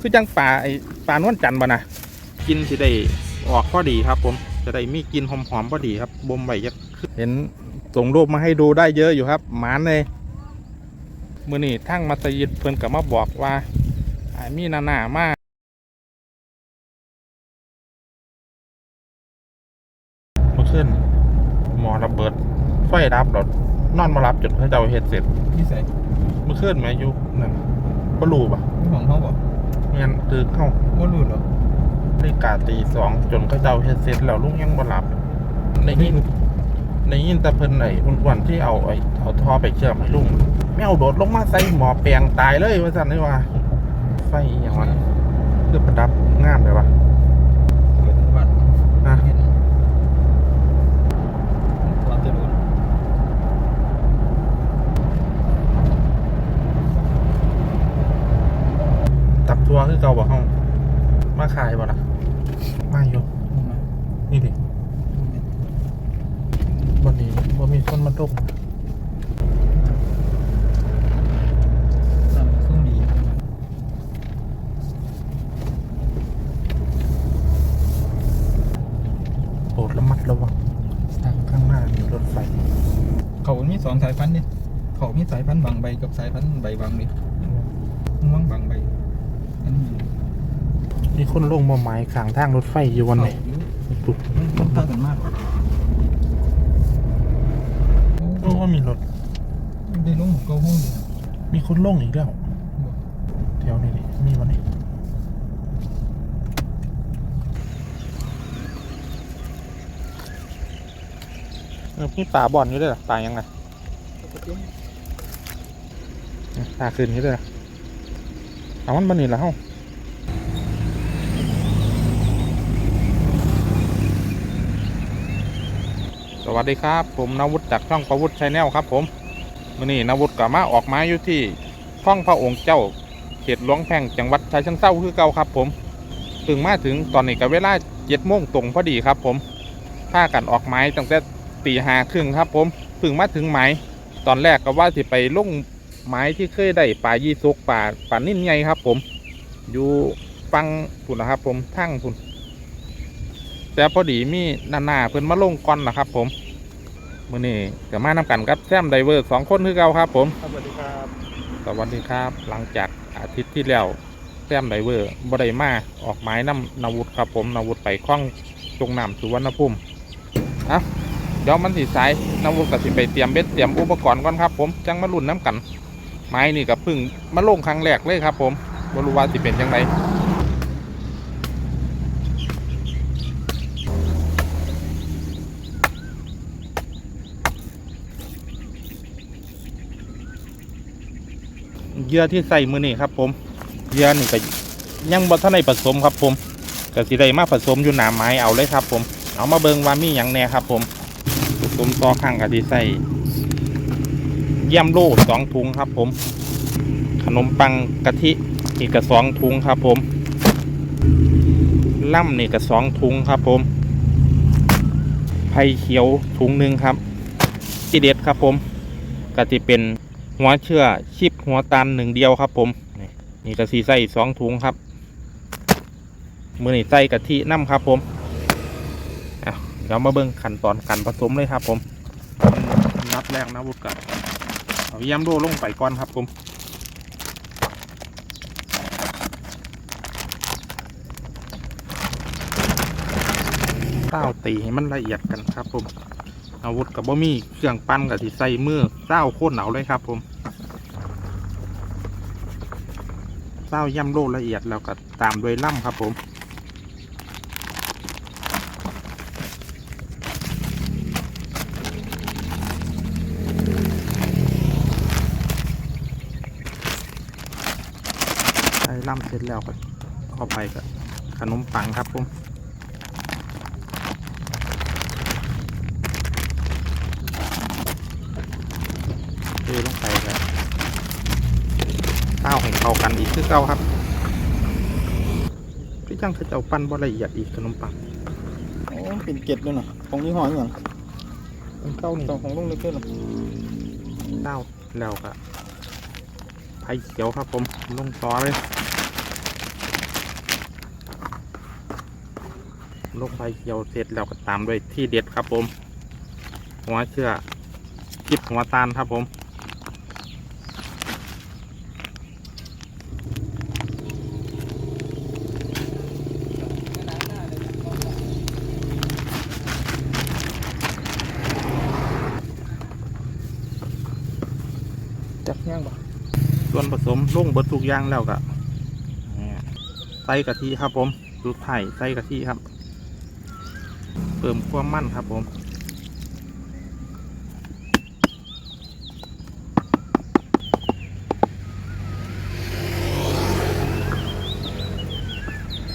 คือจังป่าไอ้ป่านวลจันทร์บ่นะกินสิได้ออกพอดีครับ ผมจะได้มีกลินหอมๆพอดีครับบ่มไว้ยักเห็นส่งรูปมาให้ดูได้เยอะอยู่ครับหมานเลยมื้อนี้ทั้งมัสยิดเพิ่นก็มาบอกว่าอ่ามีนานามาเมื่อคืนหมอระเบิด ไฟดับรถนอนมารับจนพระเจ้าเฮ็ดเสร็จที่ใส่เมื่อคืนแม่อยู่นั่นบ่รู้ป่ะของเขาบอก เงี้ยคือเข้าว่ารู้เหรอนาฬิกาตีสองจนเขาเจ้าเฮ็ดเสร็จแล้วลุงยังบ่หลับในยินในยินแตะเพิ่นไอ้อ้วนๆที่เอาไอ้เอาท่อไปเชื่อมให้ลุงแมวโดดลงมาใส่หมอแปลงตายเลยว่าซั่นเลยว่าไฟอหย่างวะคือประดับงามเลยวะ เกิดวัน อะ เห็นตอนจะโดน ตับทัวคือเก่าบ่เฮามาขายบ่ล่ะมาอยู่นี่ดิบ่นี้บ่มี คนมาตกทำเครื่องดีโปรดระมัดระวังทางข้างหน้ามีรถไฟ เขามีสองสายพันธุ์ดิเขามีสายพันธุ์บางใบกับสายพันธุ์ใบบางดิม่วงบางใบ อันนี้มีคนลงมาหมายขางทางรถไฟอยู่วันไหนเขาอยู่ปุ๊บมันต่างกันมาก โอ้ว่า มีรถ ได้ลงของเกาห้องดีมีคนลงอีกแล้วแถวนี้ดิมีวันนี้เออมีป่าบ่อนอยู่ด้วยเหรอป่ายังไงป่าคืนนี้ด้วยเหรอเอามันบันนี่แล้วส วัสดีครับ ผมนวุฒิจากช่องประวุฒิชแนลครับ ผมมื่อนี้นวุฒิกับมาออกไม้อยู่ที่ท้องพระองค์เจ้าเขตหลวงแพ่งจังหวัดชายชิงเทราคือเก่าครับ ผมถึงมาถึงตอนนี้ก็เวลาเจ็ดโมงตรงพอดีครับ ผมพากันออกไม้ตั้งแต่ตีห้าครึ่งครับ ผมถึงมาถึงไม้ตอนแรกก็ว่าสิไปลงไม้ที่เคยได้ป่ายี่สกป่าป่านิ่นไงครับ ผม อยู่ฟังพุ่นนะครับ ผมทั้งพุ่น แต่พอดีมีนานาเพิ่นมาลงก่อนนะครับ ผมมื่อนี้ก็มานำกันกับแซมไดเวอร์สองคนคือเก่าครับ ผมสวัสดีครับสวัสดีครับ หลังจากอาทิตย์ที่แล้วแต้มไดเวอร์บไดมาออกไม้น้ำนาวุธครับ ผมนาวุธไปคล้องจงน้ำสุวรรณภูมิอะเดี๋ยวมันสีสายนาวุธกับสิไปเตรียมเบ็ดเตรียมอุปกรณ์ก่อนครับ ผมจังมาลุ่นน้ำกันไม้นี่กับพึ่งมาลงครั้งแรกเลยครับ ผมบรู้ว่าสิเป็นยังไง เหยื่อที่ใส่มือนี่ครับ ผมเหยื่อนี่ก็ยังบ่ทันได้ผสมครับ ผมก็สิได้มาผสมอยู่หนาไม้เอาเลยครับ ผม เอามาเบิงว่ามีหยังแน่ครับ ผมผสมต่อข้างก็สิใส่เยี่ยมโล่สองถุงครับ ผม ขนมปังกะทิอีกกระสองถุงครับ ผมล่ำนี่กระสองถุงครับ ผมไผ่เขียวถุงหนึ่งครับที่เด็ดครับ ผมก็จะเป็น หัวเชื่อชิปหัวตันหนึ่งเดียวครับผม นี่กระสีใส่สองถุงครับ มือนี่ใส่กะทิน้ำครับผมอะเดี๋ยวมาเบิ่งขั้นตอนการผสมเลยครับผมนัดแรกนะวุฒิกับเอายำโดลงไปก่อนครับผมเต้าตีให้มันละเอียดกันครับผมอาวุธกับบ่มีเครื่องปั้นกับที่ใส่มือเต้าโคตรหนาวเลยครับผม เต้าย่ำโลละเอียดแล้วก็ตามด้วยล่ำครับผมใส่ล่ำเสร็จแล้วก็เข้าไปกับขนมปังครับผมเทลงไปครับ เต้าให้เข้ากันอีกคือเก่าครับพี่จังขจะเอาปั้นบ่ละเอียดอีกขนมปังโอเป็นเก็ดด้วยนะของนี้หอยเหมือนของเต้านี่ของลุงเล็กเกินหรอเต้าแล้วครับไผ่เขียวครับผมลุงซอเลยลงไผ่เขียวเสร็จแล้วก็ตามด้วยที่เด็ดครับผม หัวเชือกลิดหัวตานครับผม วนผสมลงเบิดทุกอย่างแล้วก็ใส่กะทิครับผมสูตรไทยใส่กะทิครับ เพิ่มความมั่นครับผม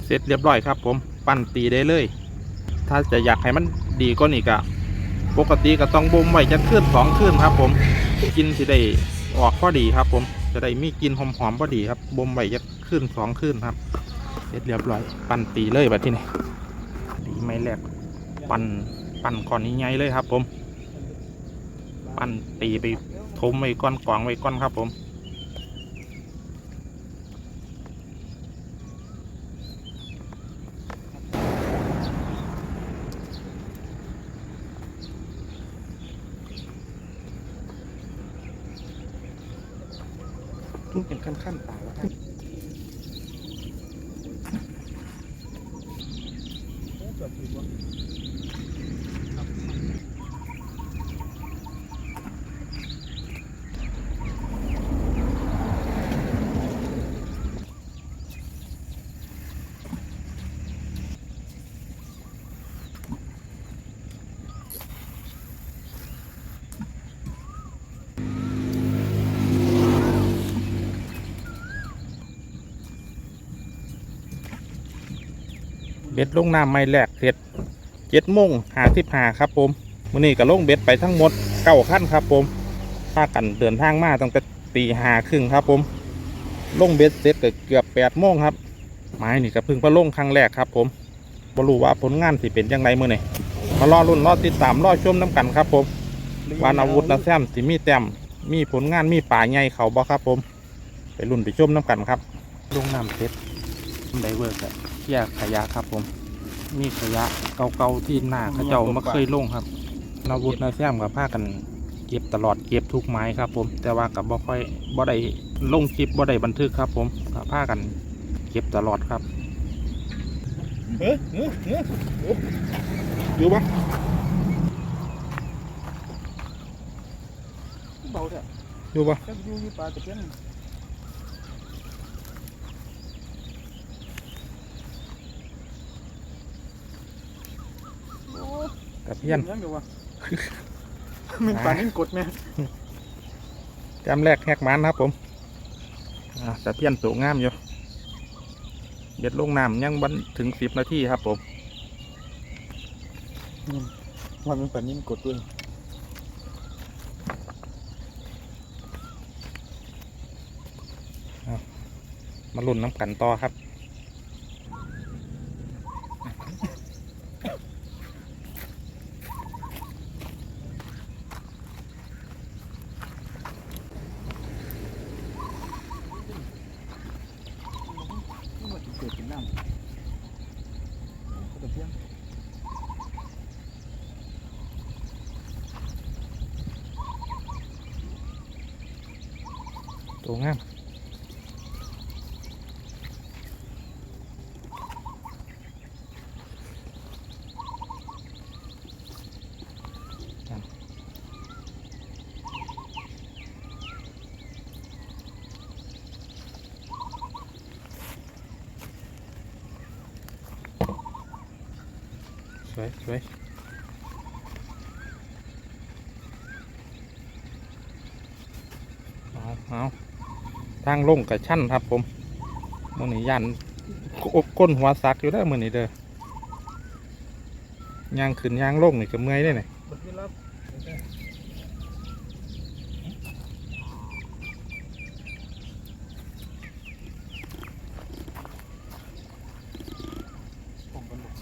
เสร็จเรียบร้อยครับผมปั้นตีได้เลย ถ้าจะอยากให้มันดีก็นี่กะปกติก็ต้องบ่มไว้จะขึ้นสองขึ้นครับผมกินสิได้ออกพอดีครับผม จะได้มีกลินหอมๆพอดีครับบ่มไว้จะขึ้นสองขึ้นครับเสร็จเรียบร้อย ปั่นตีเลยแบบที่นี่ตีไม่แหลกปั่นปั่นก่อนนี้ไงเลยครับ ผม ปั่นตีไปทมไว้ก้อนกวางไว้ก้อนครับผม มันเป็นขั้นขั้นๆตาแล้วครับ เบ็ดลงน้ำไม่แรกเสร็จเจ็ดโมงหาสิบหาครับผมวันนี้ก็ลงเบ็ดไปทั้งหมดเก้าขั้นครับผมพากันเดินทางมาตั้งแต่ตีหาครึ่งครับผมลงเบ็ดเสร็จเกือบแปดโมงครับไม้นี่ก็เพิ่งมาลงครั้งแรกครับ ผมบรู้ว่าผลงานสิเป็นยังไงมื่อนี่มารอรุ่นรอติดตามรอชมน้ำกันครับผมวานอาวุธนะแซมสิมีแต้มมีผลงานมีป่าใหญ่เขาบ่ครับผม ไปรุ่นไปชมน้ำกันครับลงน้ำเสร็จไดเวอร์ ก็แยกขยะครับผม มีขยะเก่าๆที่หน้าเขาเจ้ามาเคยลงครับนาวุธนาแซมกับผ้ากันเก็บตลอดเก็บทุกไม้ครับ ผม แต่ว่ากับบ่ค่อยบ่ได้ลงคลิปบ่ได้บันทึกครับ ผมกับผ้ากันเก็บตลอดครับเฮ้ยเฮ้ยเฮ้ยอยู่ปะเบาเถอะอยู่ปะจะอยู่อยู่ปลาตะเพียน กับเพี้ยนยังเดี๋ยววะมันปลานิ่กดแม่จำแรกแหกมันครับผมแต่เพี้ยนสูงงามอยู่เบ็ดลงน้ำยังบันถึงสิบนาทีครับผมว่ามันปลานิ่กดด้วยมาลุ่นน้ำกันต่อครับ นี่มันเกิดเป็นน้ำตะเพียน ตั วยสวยเอาเอาทางลงกับชั้นครับผมมือนี้ยันอกก้นหัวซักอยู่ได้วมือนี้เด้อย่างขึ้นย่างลงนี่ก็เมื่อยได้ไหน กดที่รับผมกันหมด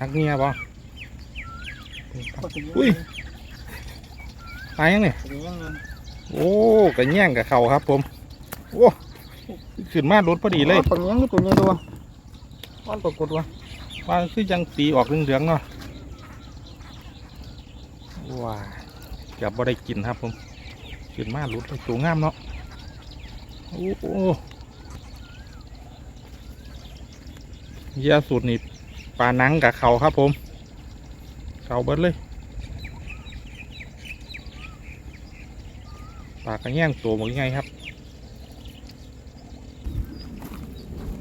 นักเงียบ่ก็ถึงอุ้ยตายยังเนี่ยถึงยังเงินโอ้กระแย่งกับเขาครับ ผม โอ้ขึ้นมารถพอดีเลยปังยังนี่ตัวนี้ตัวว่านปรากฏว่าว่าคือยังสีออกเหลืองๆเนาะว้าเกือบบ่ได้กินครับผมขึ้นมารถตัวงามเนาะโอ้โหเหยี่ยสุดนี่ ปลานังกับเขาครับผมเขาเบิดเลยปลากระแย่งตัวหมดยังไงครับ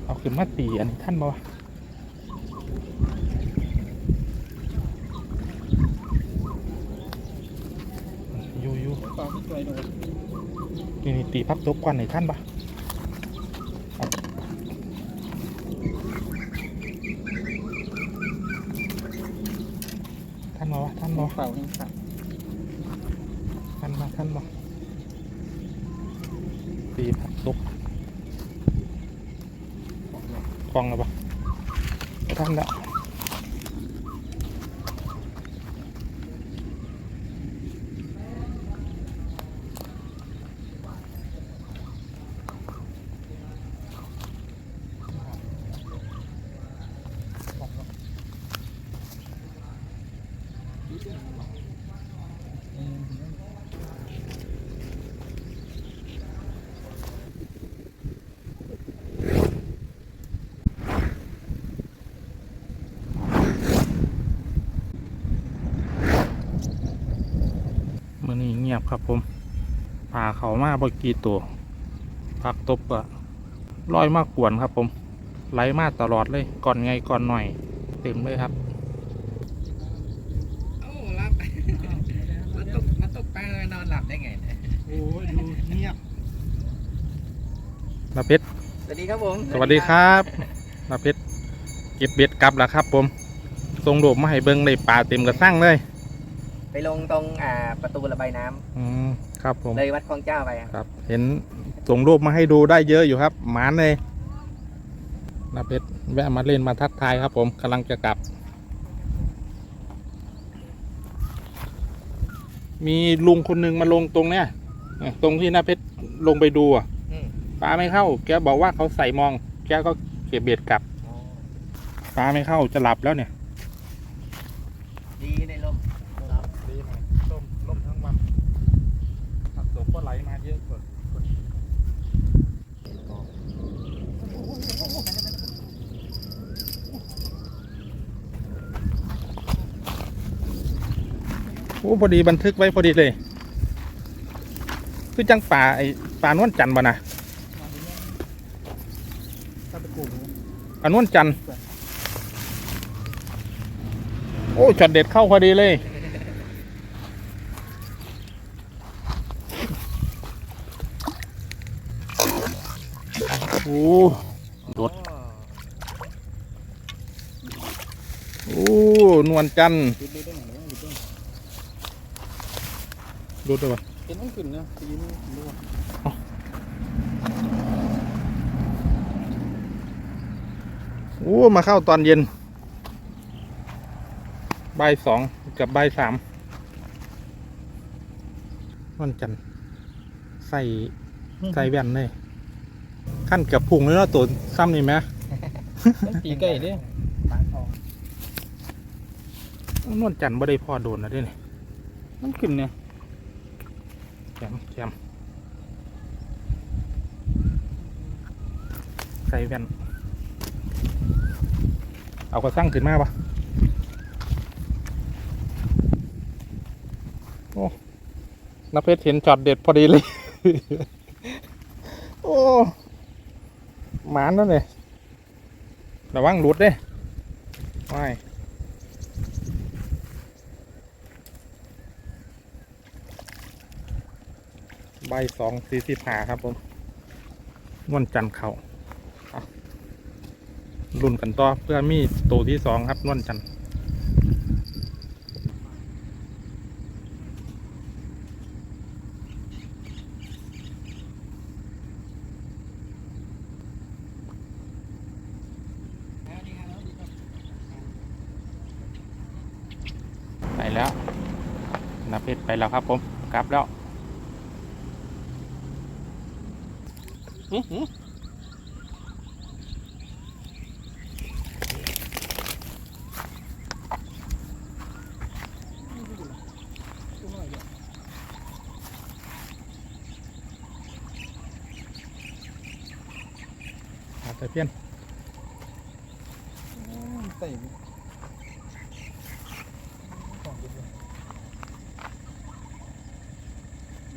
เอาขึ้นมาตีอันนี้ท่านบ่วะอยู่อยู่ปลาไม่ตัวเลยนี่นี่ตีพับตบกวนให้ท่านบ่เอาท่านบ่ วะท่านบ่เปล่านี่ค่ะท่านบ่ท่านบ่ตีพับตบคลองแล้วบ่ท่านแล้ว งียบครับผมป่าเขามาบ่กี่ตัวพักตบก็ลอยมากกวนครับผมไหลมาตลอดเลยก่อนไงก่อนหน่อย เต็มเลยครับโอ้หลับมาตกมาตกปลานอนหลับได้ไงเนี่ยโอ้ยดูเงียบนาเพชรสวัสดีครับผมสวัสดีครับนาเพชรเก็บเบ็ดกลับแล้วครับผมส่งโดบมาให้เบิ้งได้ปลาเต็มกระสั่งเลย ไปลงตรงอ่าประตูระบายน้ำอืมครับผม เลยวัดคลองเจ้าไปอะครับเห็นส่งรูปมาให้ดูได้เยอะอยู่ครับ หมานเลยนาเพชรแวะมาเล่นมาทักทายครับผมกำลังจะกลับ มีลุงคนหนึ่งมาลงตรงเนี้ยเอ่อตรงที่นาเพชรลงไปดูอะอืมปลาไม่เข้า แกบอกว่าเขาใส่มอง แกก็เก็บเบ็ดกลับอ๋อปลาไม่เข้าจะหลับแล้วเนี่ย ดีในลม ดีหน่อยล่มล่มทั้งวันผักตบก็ไหลมาเยอะกว่าโอ้พอดีบันทึกไว้พอดีเลย คือจังป่าไอ้ป่านวลจันทร์บ่นะป่านวลจันทร์โอ้ช็อตเด็ดเข้าพอดีเลยโอ้โดดโอ้ นวลจันทร์ ดูดูได้ไหมดูได้ดูด้วยวะเห็นมันขึ้นนะตีนี่ดูว่าโอ้ มาเข้าตอนเย็นบ่ายสองกับบ่ายสามนวลจันทร์ใส่ใส่แว่นเลยขั้นเกับพุงเลยเนาะตัวซ้ำนี่ไหมมันตีใกล้เด้ปลาทองนวลจันทร์บ่ได้พ่อโดนนะเด้นี่มันขึ้นเนี่ย แจมแจมใส่แว่นเอากระสั่งขึ้นมาปะโอ้นับเพชรเห็นช็อตเด็ดพอดีเลย โอ้ หมานแล้วเนี่ยระวังหลุดเด้ว้าย ใบสองสี่สิบหาครับผมนวลจันทร์เขารุ่นกันต่อเพื่อมีตัวที่สองครับนวลจันทร์ไปแล้วนับเพชรไปแล้วครับผมกลับแล้ว อื้อหืออาจจะเพี้ยน ใส่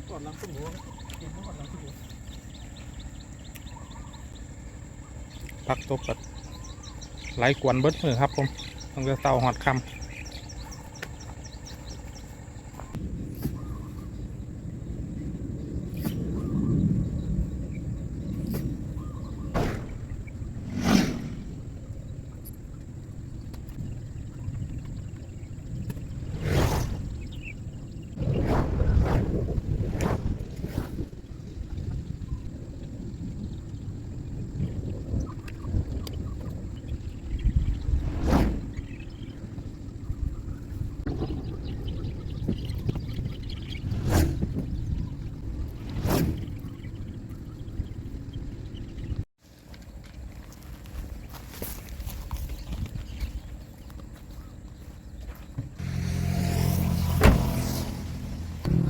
ก่อนล้างขึ้นหัวกินก่อนล้างขึ้นหัว พักตบกัดไหลกวนเบิดมือครับผมตั้งแต่เต่าหอดคำ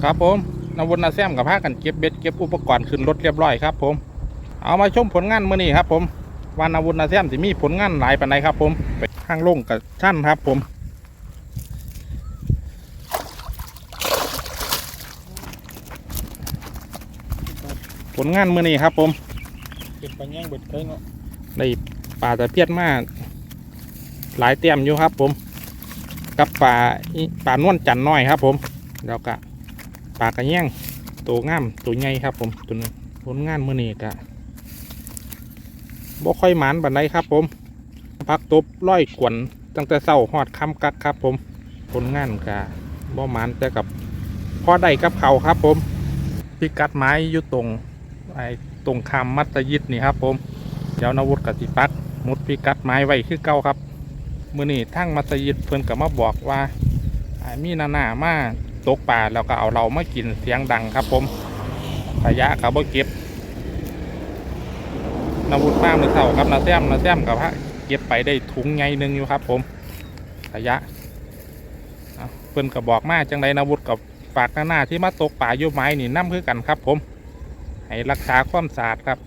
ครับผมนวุฒินาแซมกับพากันเก็บเบ็ดเก็บอุปกรณ์ขึ้นรถเรียบร้อยครับ ผม เอามาชมผลงานมื้อนี้ครับ ผมวานาวุฒินาแซมสิมีผลงานหลายปานใดครับ ผมไปข้างลงกับชั้นครับ ผมผลงานมื้อนี้ครับ ผมเก็บไปแย่งเบิดเลยเนาะได้ปลาตะเพียนมาหลายเต็มอยู่ครับ ผม กับปลาอิปลานวลจันทร์น้อยครับ ผมแล้วก็ ปลากระแยงตัวงามตัวใหญ่ครับผมตัวนี้ผลงานมือนี้ก็บ่ค่อยหมานบันไดครับผมพักตบร้อยกวนตั้งแต่เช้าหอดคำกักครับ ผมผลงานก็บ่หมานแต่กับพอได้กับเขาครับผมพิกัดไม้อยู่ตรงไอ้ตรงคำมัสยิดนี่ครับ ผมเดี๋ยวนวุฒิกสิปักมุดพิกัดไม้ไว้คือเก่าครับ มือนี่ทั้งมัสยิดเพิ่นก็มาบอกว่าอ่ามีนาหนามา ตกป่าแล้วก็เอาเรามากินเสียงดังครับ ผมขยะเขาบ่เก็บนวุฒิป้ามือเสาครับนาแซมนาแซมกับพระเก็บไปได้ถุงไงหนึ่งอยู่ครับ ผมขยะเอาเพิ่นก็บบอกมาจังไดนวุฒิกับฝากหน้าหน้าที่มาตกป่าอยู่ไม้นี่น้ำคือกันครับ ผม ให้รักษาความสะอาดครับ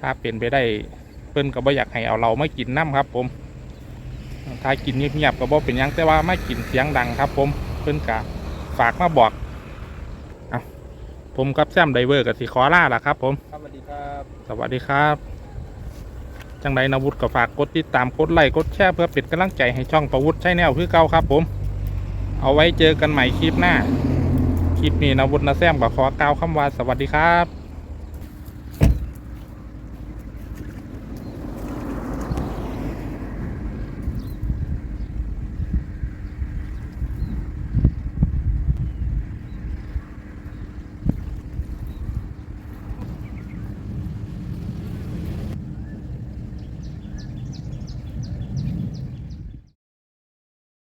ถ้าเป็นไปได้เพิ่นก็บ่อยากให้เอาเรามากินน้ำครับ ผมถ้ากินเงียบๆก็บ่เป็นยังแต่ว่าไมากินเสียงดังครับ ผมเพิ่นกะ ฝากมาบอกเอาผมกับแซมไดเวอร์กับสิขอล่าล่ะครับ ผม ครับสวัสดีครับ สวัสดีครับ จังไดนวุฒิก็ฝากกดติดตามกดไลค์กดแชร์เพื่อเป็นกำลังใจให้ช่องประวุฒิใช้แนวคือเก่าครับ ผม เอาไว้เจอกันใหม่คลิปหน้า คลิปนี้นวุฒินะแซมก็ขอกล่าวคำว่าสวัสดีครับ